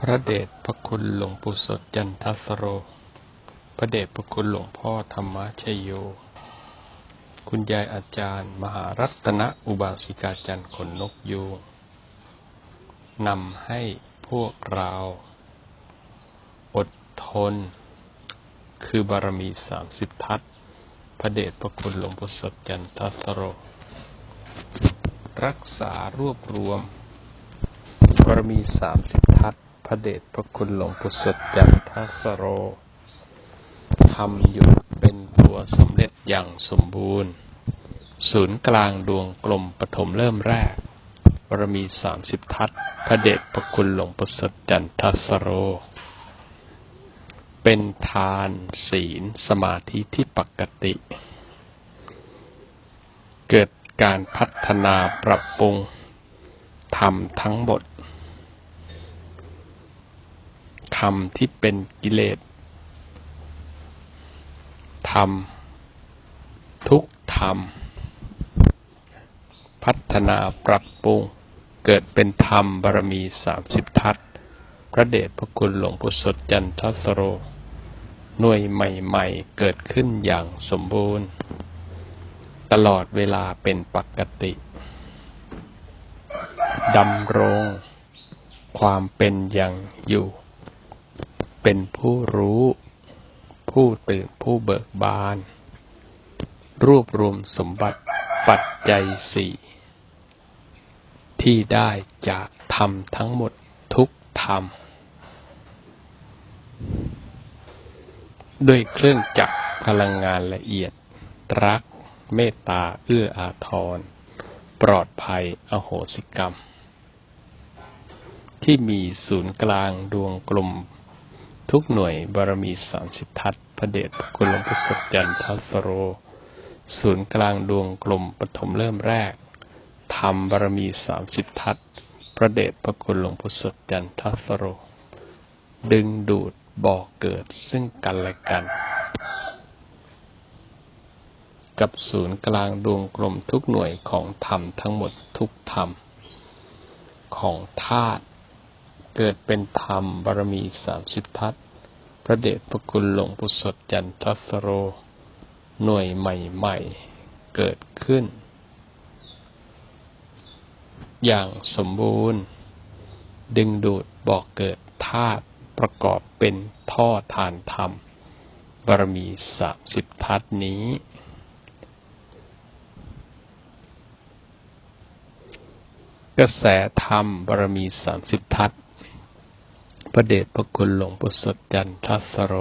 พระเดชพระคุณหลวงปู่สดจันทสโร พระเดชพระคุณหลวงพ่อธรรมชโย คุณยายอาจารย์ มหารัตนอุบาสิกาจันทร์ขนนกยูงนำให้พวกเรา อดทน คือบารมีสามสิบทัศพระเดชพระคุณหลวงปู่สดจันทสโร รักษารวบรวมบารมีสามสิบทัศ พระเดชพระคุณหลวงปู่สดจันทสโรทำอยู่เป็นตัวสำเร็จอย่างสมบูรณ์ ศูนย์กลางดวงกลมปฐมเริ่มแรกบารมีสามสิบทัศพระเดชพระคุณหลวงปู่สดจันทสโร เป็นทานศีลสมาธิที่ปกติ เกิดการพัฒนาปรับปรุงทำทั้งหมด คำที่เป็นกิเลสธรรม ทุกธรรม พัฒนาปรับปรุง เกิดเป็นธรรมบารมีสามสิบทัศพระเดชพระคุณหลวงปู่สดจันทสโร หน่วยใหม่ๆ เกิดขึ้นอย่างสมบูรณ์ ตลอดเวลาเป็นปกติดำรงความเป็นอย่างอยู่ เป็นผู้รู้ ผู้ตื่นผู้เบิกบาน รวบรวมสมบัติปัจจัยสี่ ที่ได้จากธรรมทั้งหมดทุกธรรม ด้วยเครื่องจักรพลังงานละเอียด รัก เมตตา เอื้ออาทร ปลอดภัย อโหสิกรรม ที่มีศูนย์กลางดวงกลม ทุกหน่วยบารมีสามสิบทัศพระเดชพระคุณหลวงพุทธจันทสโร ศูนย์กลางดวงกลมปฐมเริ่มแรกธรรมบารมีสามสิบทัศพระเดชพระคุณหลวงพุทธจันทสโร ดึงดูดบ่อกเกิดซึ่งกันและกัน กับศูนย์กลางดวงกลมทุกหน่วยของธรรมทั้งหมดทุกธรรม ของธาตุ เกิดเป็นธรรมบารมีสามสิบทัศพระเดชพระคุณหลวงปู่สดจันทสโร หน่วยใหม่ๆ เกิดขึ้น อย่างสมบูรณ์ ดึงดูดบอกเกิดธาตุประกอบเป็นท่อทานธรรม บารมีสามสิบทัศนี้ กระแสธรรมบารมีสามสิบทัศ พระเดชพระคุณหลวงปู่สดจันทัสโร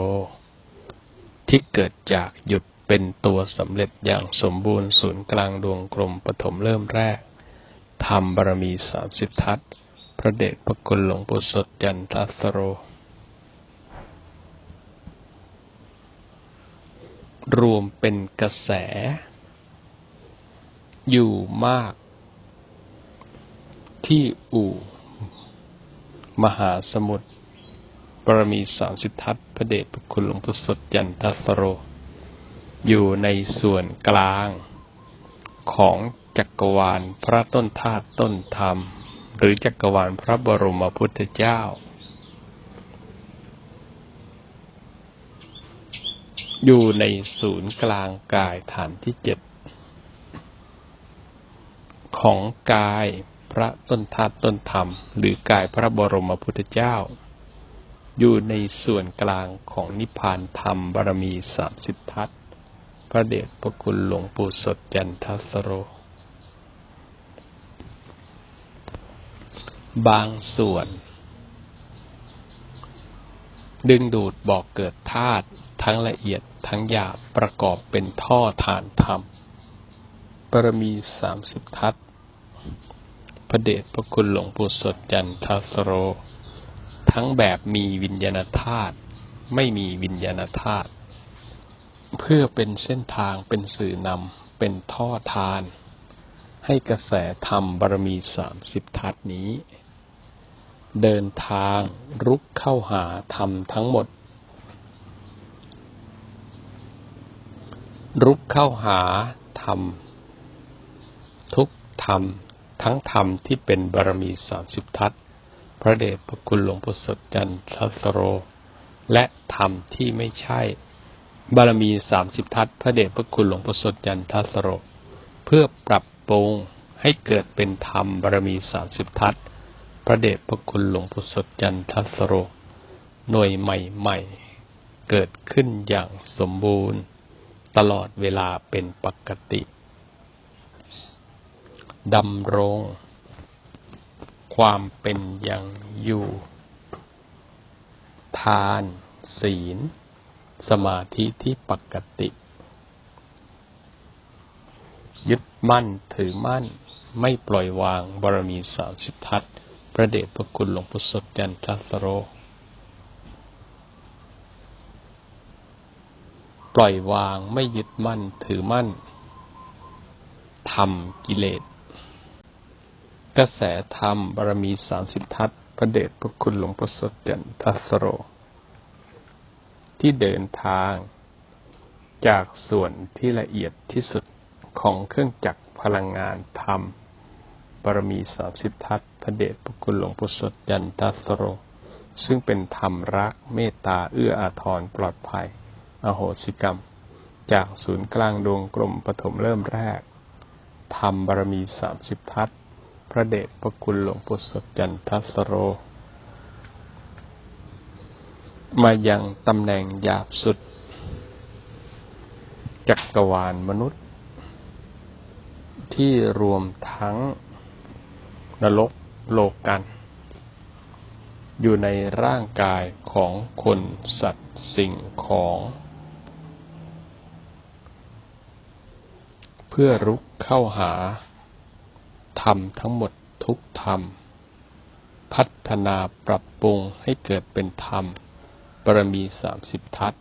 ที่เกิดจากหยุดเป็นตัวสำเร็จอย่างสมบูรณ์ศูนย์กลางดวงกลมปฐมเริ่มแรกธรรมบารมีสามสิบทัศพระเดชพระคุณหลวงปู่สดจันทัสโร รวมเป็นกระแส อยู่มาก ที่อู่ มหาสมุทร บารมีสามสิบทัศพระเดชพระคุณหลวงปู่สดจันทสโร อยู่ในส่วนกลางของจักรวาลพระต้นธาตุต้นธรรม หรือจักรวาลพระบรมพุทธเจ้า อยู่ในศูนย์กลางกายฐานที่เจ็ดของกายพระต้นธาตุต้นธรรม หรือกายพระบรมพุทธเจ้า อยู่ในส่วนกลางของนิพพานธรรมบารมีสามสิบทัศพระเดชพระคุณหลวงปู่สดจันทัสโร บางส่วน ดึงดูดบอกเกิดธาตุทั้งละเอียดทั้งหยาบประกอบเป็นท่อฐานธรรมบารมีสามสิบทัศพระเดชพระคุณหลวงปู่สดจันทัสโร ทั้งแบบมีวิญญาณธาตุไม่มีวิญญาณธาตุเพื่อเป็นเส้นทางเป็นสื่อนำเป็นท่อทาน ให้กระแสธรรมบารมีสามสิบทัศน์นี้ เดินทางรุกเข้าหาธรรมทั้งหมด รุกเข้าหาธรรม ทุกธรรมทั้งธรรมที่เป็นบารมีสามสิบทัศ พระเดชพระคุณหลวงปู่สดจันทสโร และธรรมที่ไม่ใช่ บารมีสามสิบทัศพระเดชพระคุณหลวงปู่สดจันทสโร เพื่อปรับปรุงให้เกิดเป็นธรรมบารมีสามสิบทัศพระเดชพระคุณหลวงปู่สดจันทสโร หน่วยใหม่ ๆ เกิดขึ้นอย่างสมบูรณ์ ตลอดเวลาเป็นปกติดำรง ความเป็นอย่างอยู่ ทาน ศีล สมาธิที่ปกติ ยึดมั่นถือมั่น ไม่ปล่อยวางบารมีสามสิบทัศน์พระเดชพระคุณหลวงปู่สดยันทัสโร ปล่อยวางไม่ยึดมั่นถือมั่นทำกิเลส กระแสธรรมบารมีสามสิบทัศพระเดชพระคุณหลวงปู่สดยันทัสโร ที่เดินทาง จากส่วนที่ละเอียดที่สุดของเครื่องจักรพลังงานธรรมบารมีสามสิบทัศพระเดชพระคุณหลวงปู่สดยันทัสโร ซึ่งเป็นธรรมรักเมตตาเอื้ออาทรปลอดภัย อโหสิกรรม จากศูนย์กลางดวงกลมปฐมเริ่มแรกธรรมบารมีสามสิบทัศ พระเดชพระคุณหลวงปู่สดยันทัสโร มายังตำแหน่งหยาบสุด จักรวาลมนุษย์ ที่รวมทั้งนรกโลกกัน อยู่ในร่างกายของคนสัตว์สิ่งของ เพื่อรุกเข้าหา ธรรมทั้งหมดทุกธรรม พัฒนาปรับปรุงให้เกิดเป็นธรรมบารมีสามสิบทัศ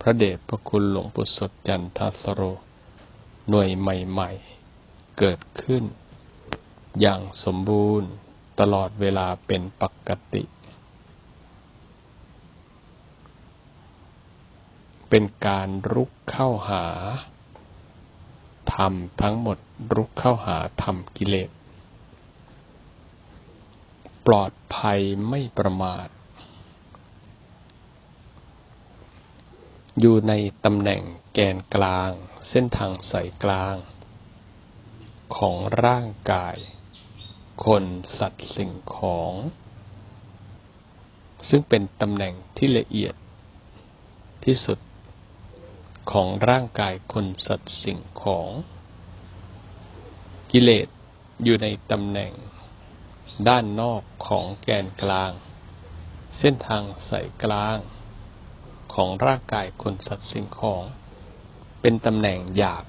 พระเดชพระคุณหลวงปู่สดจันทสโร หน่วยใหม่ๆ เกิดขึ้น อย่างสมบูรณ์ตลอดเวลาเป็นปกติ เป็นการรุกเข้าหา ธรรมทั้งหมดรุกเข้าหาธรรมกิเลส ปลอดภัยไม่ประมาท อยู่ในตำแหน่งแกนกลาง เส้นทางสายกลาง ของร่างกาย คนสัตว์สิ่งของ ซึ่งเป็นตำแหน่งที่ละเอียดที่สุด ของร่างกายคนสัตว์สิ่งของ กิเลสอยู่ในตำแหน่ง ด้านนอกของแกนกลาง เส้นทางสายกลาง ของร่างกายคนสัตว์สิ่งของ เป็นตำแหน่งหยาบ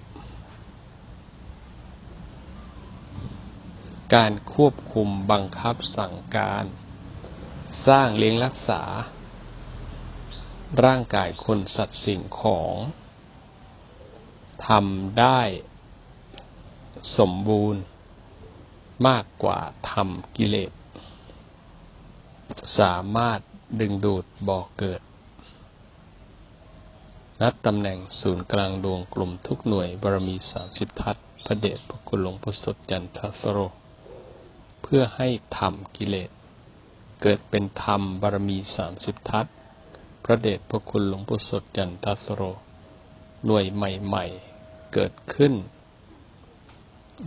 การควบคุมบังคับสั่งการ สร้างเลี้ยงรักษา ร่างกายคนสัตว์สิ่งของทำได้สมบูรณ์มากกว่าทำกิเลส สามารถดึงดูดบ่อเกิดนัดตำแหน่งศูนย์กลางดวงกลุ่มทุกหน่วยบารมีสามสิบทัศพระเดชพระคุณหลวงปู่สดจันทสโร เพื่อให้ธรรมกิเลส เกิดเป็นธรรมบารมีสามสิบทัศ พระเดชพระคุณหลวงปู่สดจันทสโร หน่วยใหม่ๆ เกิดขึ้น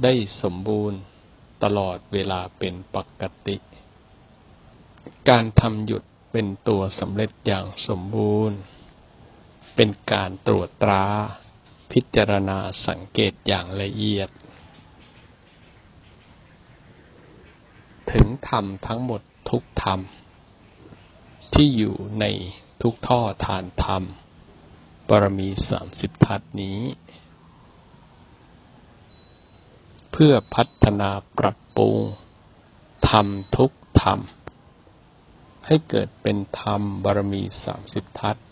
ได้สมบูรณ์ตลอดเวลาเป็นปกติ การทำหยุดเป็นตัวสำเร็จอย่างสมบูรณ์ เป็นการตรวจตรา พิจารณาสังเกตอย่างละเอียด ถึงธรรมทั้งหมดทุกธรรม ที่อยู่ใน ทุกท่อทานธรรมบารมีสามสิบทัศน์นี้ เพื่อพัฒนาปรับปรุงธรรมทุกธรรม ให้เกิดเป็นธรรมบารมีสามสิบทัศน์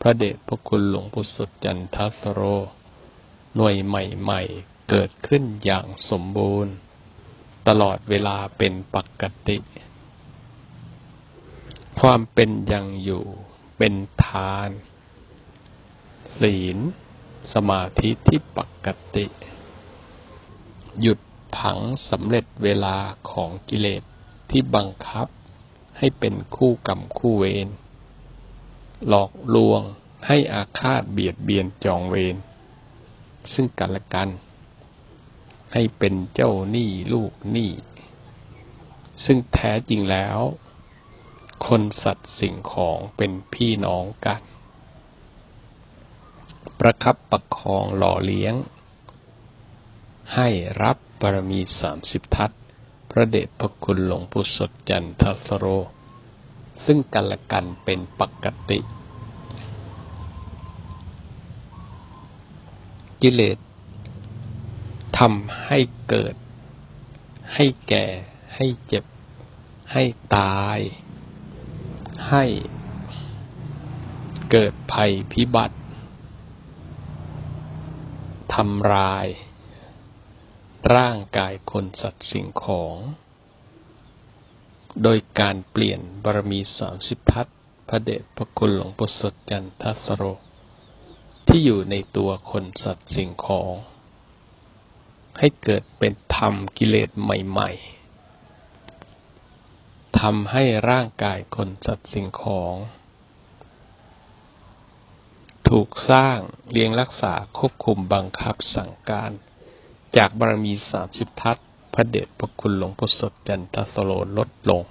พระเดชพระคุณหลวงปู่สดจันทสโร หน่วยใหม่ๆ เกิดขึ้นอย่างสมบูรณ์ ตลอดเวลาเป็นปกติ ความเป็นยังอยู่ เป็นทาน ศีล สมาธิที่ปกติ หยุดผังสำเร็จเวลาของกิเลสที่บังคับให้เป็นคู่กรรมคู่เวรหลอกลวงให้อาฆาตเบียดเบียนจองเวรซึ่งกันและกัน ให้เป็นเจ้าหนี้ลูกหนี้ ซึ่งแท้จริงแล้ว คนสัตว์สิ่งของเป็นพี่น้องกัน ประคับประคองหล่อเลี้ยง ให้รับบารมีสามสิบทัศพระเดชพระคุณหลวงปู่สดจันทสโร ซึ่งกันและกันเป็นปกติ กิเลสทำให้เกิด ให้แก่ ให้เจ็บ ให้ตาย ให้เกิดภัยพิบัติทำลาย ร่างกายคนสัตว์สิ่งของ โดยการเปลี่ยนบารมีสามสิบทัศพระเดชพระคุณหลวงปู่สดจันทสโร ที่อยู่ในตัวคนสัตว์สิ่งของ ให้เกิดเป็นธรรมกิเลสใหม่ ๆ ทำให้ร่างกายคนสัตว์สิ่งของ ถูกสร้างเลี้ยงรักษาควบคุมบังคับสั่งการ จากบารมีสามสิบทัศพระเดชพระคุณหลวงปู่สดจันทสโรลดลง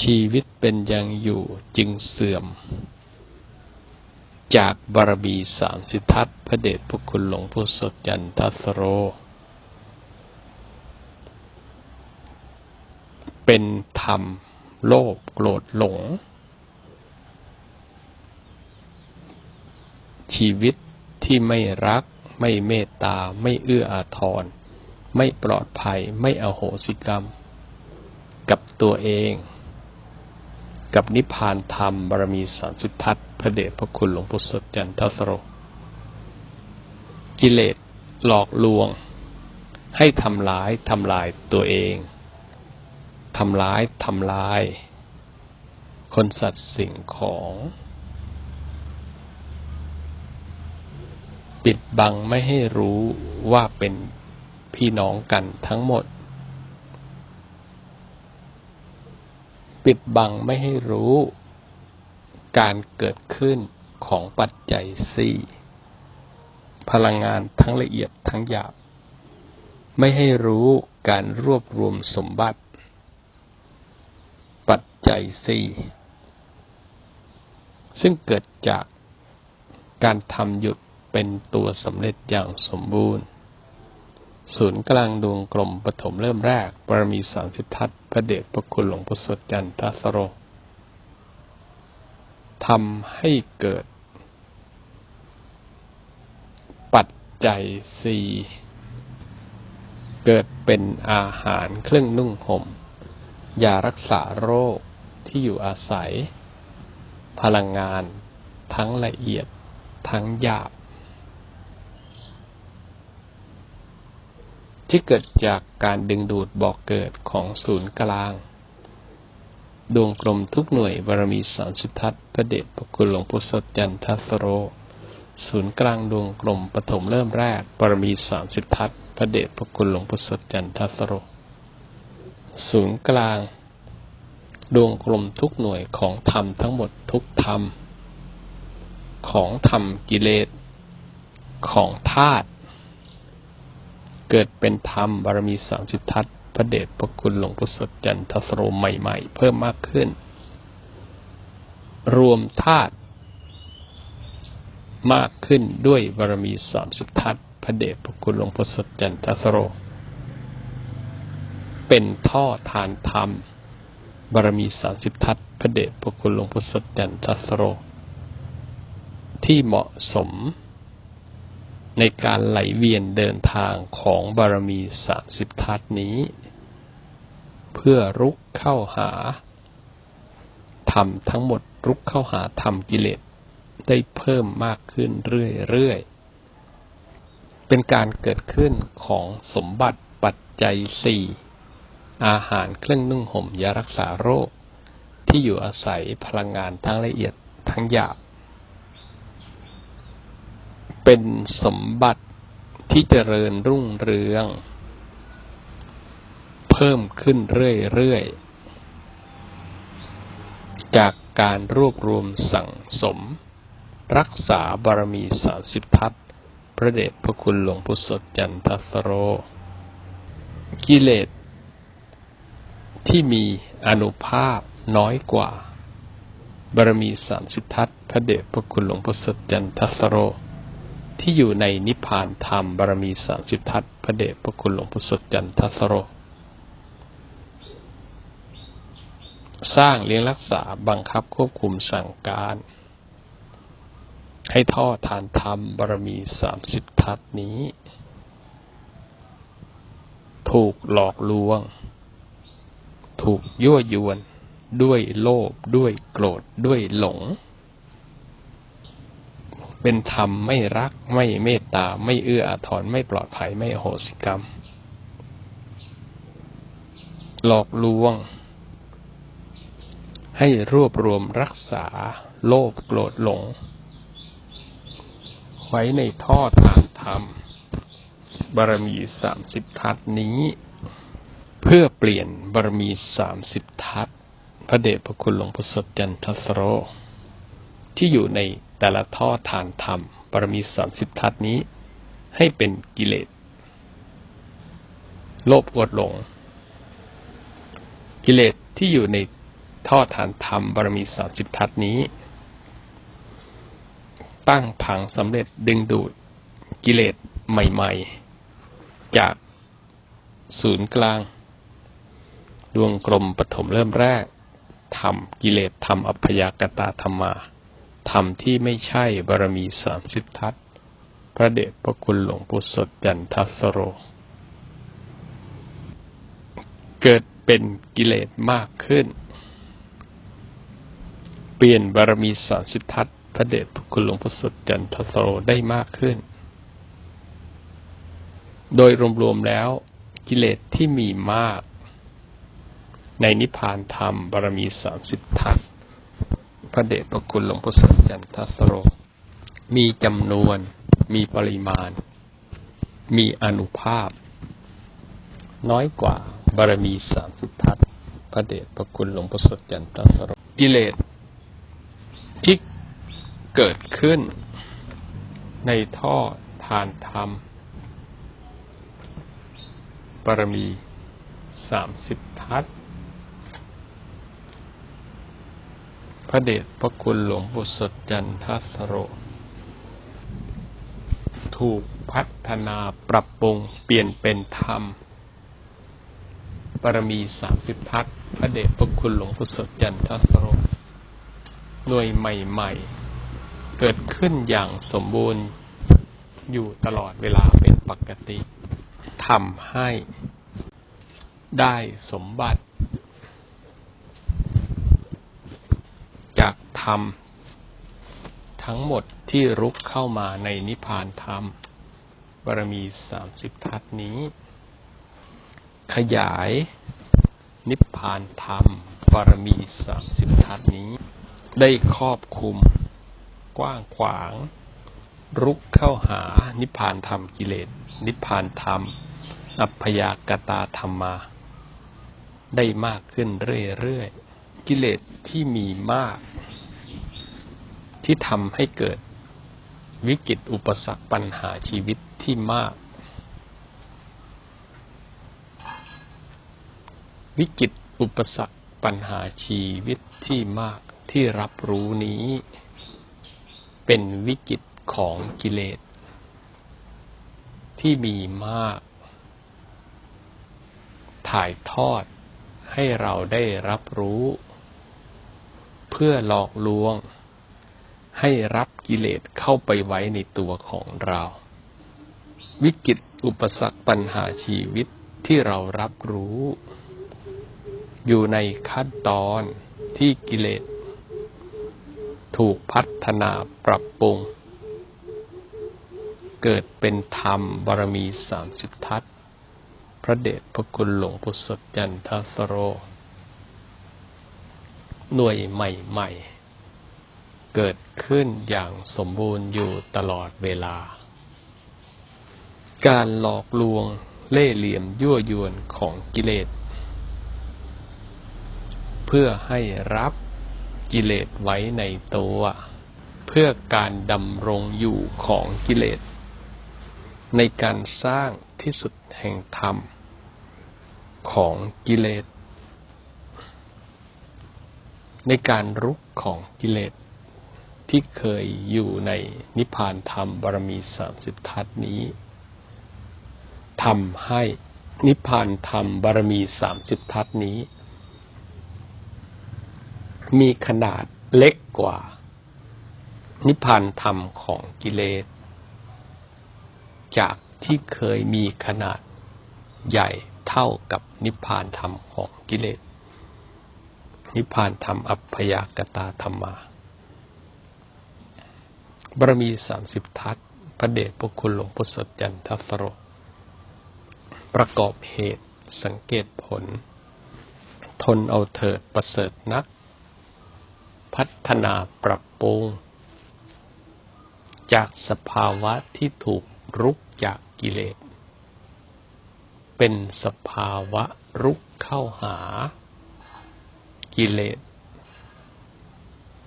ชีวิตเป็นยังอยู่จึงเสื่อม จากบารมีสามสิทัศพระเดชพระคุณหลวงปู่สดจันทสโร เป็นธรรม โลภโกรธหลง ชีวิตที่ไม่รัก ไม่เมตตา ไม่เอื้ออาทร ไม่ปลอดภัย ไม่อโหสิกรรม กับตัวเอง กับนิพพานธรรมบารมีสามสิบทัศน์พระเดชพระคุณหลวงปู่สดจันทสโร กิเลสหลอกลวง ให้ทำร้ายทำลายตัวเอง ทำร้ายทำลาย คนสัตว์สิ่งของ ปิดบังไม่ให้รู้ว่าเป็นพี่น้องกันทั้งหมด ปิดบังไม่ให้รู้ การเกิดขึ้นของปัจจัยสี่พลังงานทั้งละเอียดทั้งหยาบ ไม่ให้รู้การรวบรวมสมบัติ จจัยสี่ซึ่งเกิดจากการทำหยุดเป็นตัวสำเร็จอย่างสมบูรณ์ ศูนย์กลางดวงกลมปฐมเริ่มแรกบารมีสามสิบทัศพระเดชพระคุณหลวงปู่สดจันทสโรทำให้เกิด ปัจจัยสี่เกิดเป็นอาหารเครื่องนุ่งห่มยารักษาโรค ที่อยู่อาศัย พลังงาน ทั้งละเอียด ทั้งหยาบ ที่เกิดจากการดึงดูดบอกเกิดของศูนย์กลาง ดวงกลมทุกหน่วยบารมีสามสิบทัศน์พระเดชพระคุณหลวงปู่สดจันทสโร ศูนย์กลางดวงกลมปฐมเริ่มแรกบารมีสามสิบทัศน์พระเดชพระคุณหลวงปู่สดจันทสโรศูนย์กลาง ดวงกลมทุกหน่วยของธรรมทั้งหมดทุกธรรม ของธรรมกิเลส ของธาตุเกิดเป็นธรรมบารมีสามสิบทัศน์พระเดชพระคุณหลวงปู่สดจันทสโรใหม่ๆ เพิ่มมากขึ้น รวมธาตุมากขึ้นด้วยบารมีสามสิบทัศน์พระเดชพระคุณหลวงปู่สดจันทสโร เป็นท่อทานธรรม บารมีสามสิบทัศน์พระเดชพระคุณหลวงปู่สดจันทสโร ที่เหมาะสม ในการไหลเวียนเดินทางของบารมีสามสิบทัศน์นี้ เพื่อรุกเข้าหาธรรมทั้งหมดรุกเข้าหาธรรมกิเลสได้เพิ่มมากขึ้นเรื่อยๆ เป็นการเกิดขึ้นของสมบัติปัจจัยสี่ อาหารเครื่องนุ่งห่มยารักษาโรค ที่อยู่อาศัยพลังงานทั้งละเอียดทั้งหยาบ เป็นสมบัติที่เจริญรุ่งเรือง เพิ่มขึ้นเรื่อยๆ จากการรวบรวมสั่งสม รักษาบารมีสามสิบทัศพระเดชพระคุณหลวงพุทธสดจันทสโร กิเลส ที่มีอนุภาพน้อยกว่า บารมีสามสิบทัศพระเดชพระคุณหลวงพุทธสดจันทสโร ที่อยู่ในนิพพานธรรมบารมีสามสิบทัศพระเดชพระคุณหลวงพุทธสดจันทสโร สร้างเลี้ยงรักษาบังคับควบคุมสั่งการ ให้ท่อทานธรรมบารมีสามสิบทัศนี้ ถูกหลอกลวง ถูกยั่วยวน ด้วยโลภด้วยโกรธด้วยหลง เป็นธรรมไม่รักไม่เมตตา ไม่เอื้ออาทรไม่ปลอดภัยไม่โหสิกรรม หลอกลวง ให้รวบรวมรักษา โลภโกรธหลง ไว้ในท่อทานธรรมบารมีสามสิบทัศนี้ เพื่อเปลี่ยนบารมีสามสิบทัศพระเดชพระคุณหลวงพุทธสดจันทสโร ที่อยู่ในแต่ละท่อทานธรรมบารมีสามสิบทัศนี้ให้เป็นกิเลส โลภอดหลง กิเลสที่อยู่ในท่อฐานธรรมบารมีสามสิบทัศน์นี้ ตั้งผังสำเร็จดึงดูดกิเลสใหม่ ๆ จากศูนย์กลาง ดวงกลมปฐมเริ่มแรกทำกิเลสทำอัพยากตาธรรมาทำที่ไม่ใช่บารมีสามสิบทัศพระเดชพระคุณหลวงปู่สดจันทสโร เกิดเป็นกิเลสมากขึ้น เปลี่ยนบารมีสามสิบทัศพระเดชพระคุณหลวงพ่สดจันทสโรได้มากขึ้น โดยรวมๆแล้วกิเลสที่มีมาก ในนิพพานธรรมบารมีสามสิบทัศน์พระเดชพระคุณหลวงพ่อสดจันทสโร มีจำนวน มีปริมาณ มีอนุภาพ น้อยกว่าบารมีสามสิบทัศน์พระเดชพระคุณหลวงพ่อสดจันทสโรกิเลสที่เกิดขึ้น ในท่อทานธรรมบารมีสามสิบทัศน์ พระเดชพระคุณหลวงปู่สดจันทสโร ถูกพัฒนาปรับปรุงเปลี่ยนเป็นธรรมบารมีสามสิบทัศพระเดชพระคุณหลวงปู่สดจันทสโร หน่วยใหม่ ๆ เกิดขึ้นอย่างสมบูรณ์อยู่ตลอดเวลาเป็นปกติทำให้ได้สมบัติ จากธรรม ทั้งหมดที่รุกเข้ามาในนิพพานธรรมบารมีสามสิบทัศนี้ ขยายนิพพานธรรมบารมีสามสิบทัศนี้ ได้ครอบคุม กว้างขวาง รุกเข้าหานิพพานธรรมกิเลส นิพพานธรรม อัพยากตาธรรมา ได้มากขึ้นเรื่อยๆ กิเลสที่มีมาก ที่ทำให้เกิดวิกฤตอุปสรรคปัญหาชีวิตที่มาก วิกฤตอุปสรรคปัญหาชีวิตที่มากที่รับรู้นี้ เป็นวิกฤตของกิเลส ที่มีมาก ถ่ายทอดให้เราได้รับรู้ พื่อหลอกลวง ให้รับกิเลสเข้าไปไว้ในตัวของเรา วิกฤตอุปสรรคปัญหาชีวิตที่เรารับรู้ อยู่ในขั้นตอนที่กิเลส ถูกพัฒนาปรับปรุง เกิดเป็นธรรมบารมีสามสิบทัศพระเดชพระคุณหลวงพุทธสดจันทสโร หน่วยใหม่ ๆ เกิดขึ้นอย่างสมบูรณ์อยู่ตลอดเวลา การหลอกลวงเล่เหลี่ยมยั่วยวนของกิเลส เพื่อให้รับกิเลสไว้ในตัว เพื่อการดำรงอยู่ของกิเลส ในการสร้างที่สุดแห่งธรรมของกิเลส ในการรุกของกิเลสที่เคยอยู่ในนิพพานธรรมบารมีสามสิบทัศนี้ทำให้นิพพานธรรมบารมีสามสิบทัศนี้ มีขนาดเล็กกว่า นิพพานธรรมของกิเลส จากที่เคยมีขนาดใหญ่เท่ากับนิพพานธรรมของกิเลส นิพพานธรรมอัพพยากตาธรรมาบารมีสามสิบทัศพระเดชพระคุณหลวงพุทธสจันทสโรประกอบเหตุสังเกตผล ทนเอาเถิดประเสริฐนัก พัฒนาปรับปรุง จากสภาวะที่ถูกรุกจากกิเลส เป็นสภาวะรุกเข้าหา กิเลส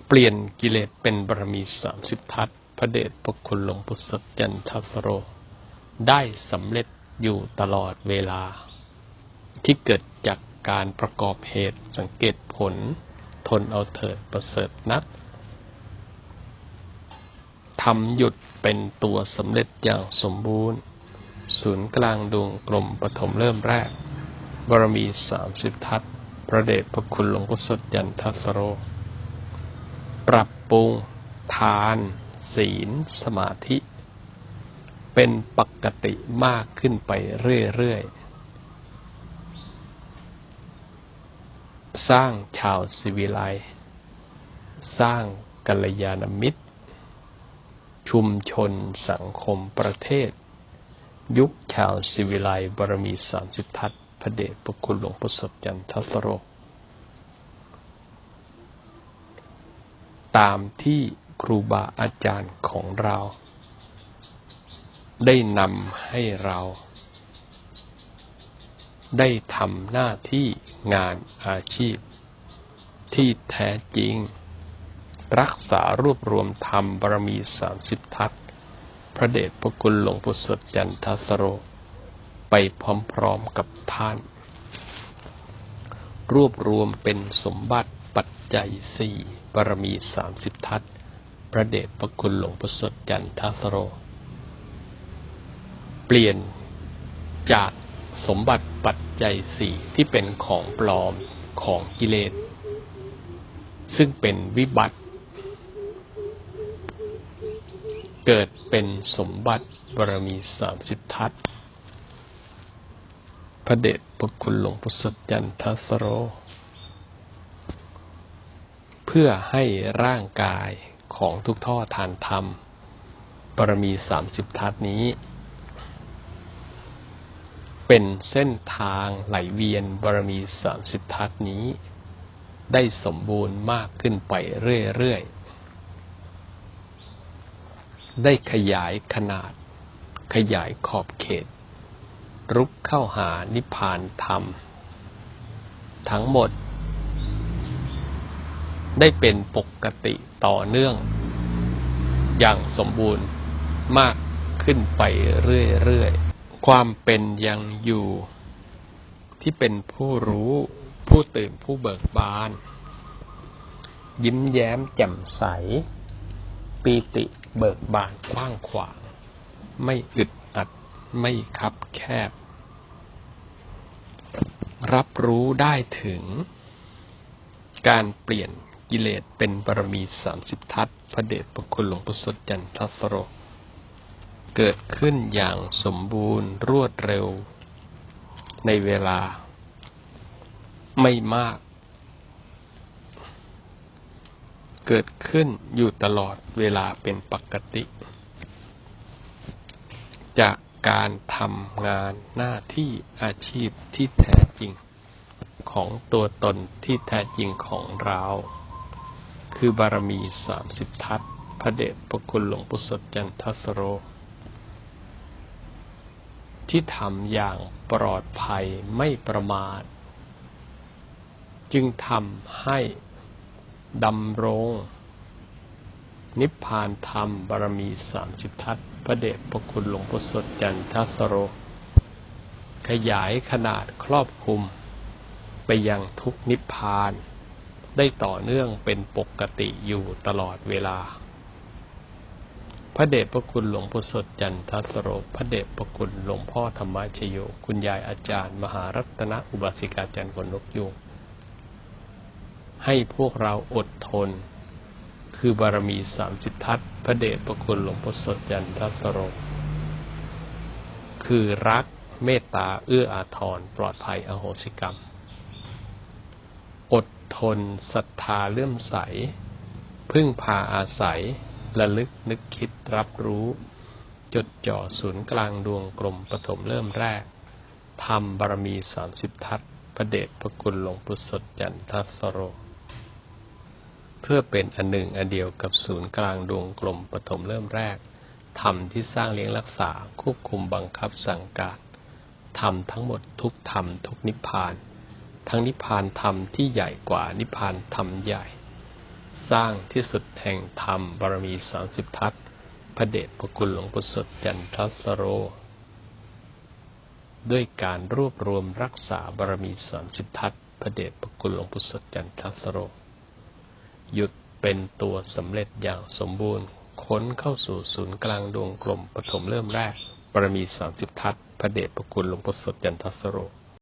เปลี่ยนกิเลสเป็นบารมีสามสิบทัศพระเดชพระคุณหลวงพุทธจันทสโร ได้สำเร็จอยู่ตลอดเวลา ที่เกิดจากการประกอบเหตุสังเกตผล ทนเอาเถิดประเสริฐนักทำหยุดเป็นตัวสำเร็จอย่างสมบูรณ์ ศูนย์กลางดวงกลมปฐมเริ่มแรกบารมีสามสิบทัศ พระเดชพระคุณหลวงพุทธจันทัสโร ปรับปรุงทาน ศีล สมาธิ เป็นปกติมากขึ้นไปเรื่อย ๆ สร้างชาวสิวิไลสร้างกัลยาณมิตร ชุมชนสังคมประเทศ ยุคชาวสิวิไลบารมีสามสิบทัศ พระเดชพระคุณหลวงพุทธจันทสโรตามที่ครูบาอาจารย์ของเรา ได้นำให้เรา ได้ทำหน้าที่งานอาชีพ ที่แท้จริง รักษารวบรวมธรรมบารมีสามสิบทัศพระเดชพระคุณหลวงพุทธจันทสโร ไปพร้อมๆกับท่าน รวบรวมเป็นสมบัติปัจจัยสี่บารมีสามสิบทัศพระเดชพระคุณหลวงพุทธจันทสโร เปลี่ยนจากสมบัติปัจจัยสี่ที่เป็นของปลอมของกิเลส ซึ่งเป็นวิบัติ เกิดเป็นสมบัติบารมีสามสิบทัศ ระเดชพระคุณหลวงพุทธจันทสโร เพื่อให้ร่างกายของทุกท่อทานธรรมบารมีสามสิบทัศนี้ เป็นเส้นทางไหลเวียนบารมีสามสิบทัศนี้ ได้สมบูรณ์มากขึ้นไปเรื่อยๆ ได้ขยายขนาดขยายขอบเขต รุกเข้าหานิพพานธรรม ทั้งหมด ได้เป็นปกติต่อเนื่อง อย่างสมบูรณ์มากขึ้นไปเรื่อยๆ ความเป็นยังอยู่ ที่เป็นผู้รู้ผู้ตื่นผู้เบิกบาน ยิ้มแย้มแจ่มใส ปีติเบิกบานกว้างขวาง ไม่อึดอัด ไม่คับแคบ รับรู้ได้ถึง การเปลี่ยนกิเลสเป็นบารมีสามสิบทัศพระเดชพระคุณหลวงพุทธจันทัสโรเกิดขึ้นอย่างสมบูรณ์รวดเร็ว ในเวลา ไม่มาก เกิดขึ้นอยู่ตลอดเวลาเป็นปกติ จาก การทำงานหน้าที่อาชีพที่แท้จริง ของตัวตนที่แท้จริงของเรา คือบารมีสามสิบทัศพระเดชพระคุณหลวงพุทธจันทสโร ที่ทำอย่างปลอดภัยไม่ประมาท จึงทำให้ดำรง นิพพานธรรมบารมีสามสิบทัศพระเดชพระคุณหลวงพ่อสดจันทสโร ขยายขนาดครอบคลุม ไปยังทุกนิพพาน ได้ต่อเนื่องเป็นปกติอยู่ตลอดเวลา พระเดชพระคุณหลวงพ่อสดจันทสโร พระเดชพระคุณหลวงพ่อธรรมชโย คุณยายอาจารย์ มหารัตนอุบาสิกาจันทร์คนนกยูงให้พวกเราอดทน คือบารมีสามสิบทัศพระเดชพระคุณหลวงพ่อสดจันทัสโร คือรักเมตตาเอื้ออาทรปลอดภัยอโหสิกรรม อดทนศรัทธาเลื่อมใส พึ่งพาอาศัยระลึกนึกคิดรับรู้ จดจ่อศูนย์กลางดวงกลมปฐมเริ่มแรกทำบารมีสามสิบทัศพระเดชพระคุณหลวงปู่สดจันทัสโร เพื่อเป็นอันหนึ่งอันเดียวกับศูนย์กลางดวงกลมปฐมเริ่มแรกธรรมที่สร้างเลี้ยงรักษาควบคุมบังคับสั่งการธรรมทั้งหมดทุกธรรมทุกนิพพาน ทั้งนิพพานธรรมที่ใหญ่กว่านิพพานธรรมใหญ่ สร้างที่สุดแห่งธรรมบารมีสามสิบทัศพระเดชพระคุณหลวงปู่สดจันทสโร ด้วยการรวบรวมรักษาบารมีสามสิบทัศพระเดชพระคุณหลวงปู่สดจันทสโร หยุดเป็นตัวสำเร็จอย่างสมบูรณ์ ค้นเข้าสู่ศูนย์กลางดวงกลมปฐมเริ่มแรกบารมีสามสิบทัศพระเดชพระคุณหลวงพ่อสดยันทสโร